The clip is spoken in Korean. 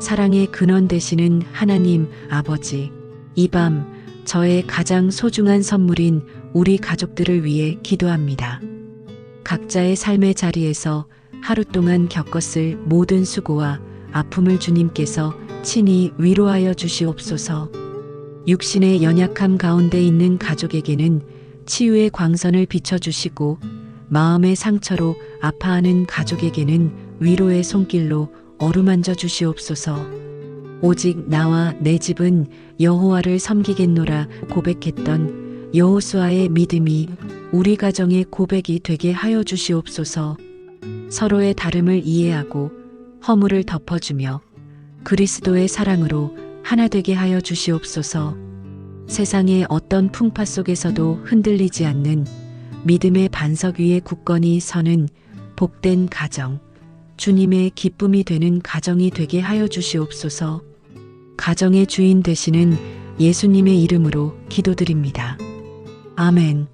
사랑의 근원 되시는 하나님 아버지, 이 밤 저의 가장 소중한 선물인 우리 가족들을 위해 기도합니다. 각자의 삶의 자리에서 하루 동안 겪었을 모든 수고와 아픔을 주님께서 친히 위로하여 주시옵소서. 육신의 연약함 가운데 있는 가족에게는 치유의 광선을 비춰주시고 마음의 상처로 아파하는 가족에게는 위로의 손길로 어루만져 주시옵소서. 오직 나와 내 집은 여호와를 섬기겠노라 고백했던 여호수아의 믿음이 우리 가정의 고백이 되게 하여 주시옵소서. 서로의 다름을 이해하고 허물을 덮어주며 그리스도의 사랑으로 하나 되게 하여 주시옵소서. 세상의 어떤 풍파 속에서도 흔들리지 않는 믿음의 반석 위에 굳건히 서는 복된 가정, 주님의 기쁨이 되는 가정이 되게 하여 주시옵소서. 가정의 주인 되시는 예수님의 이름으로 기도드립니다. 아멘.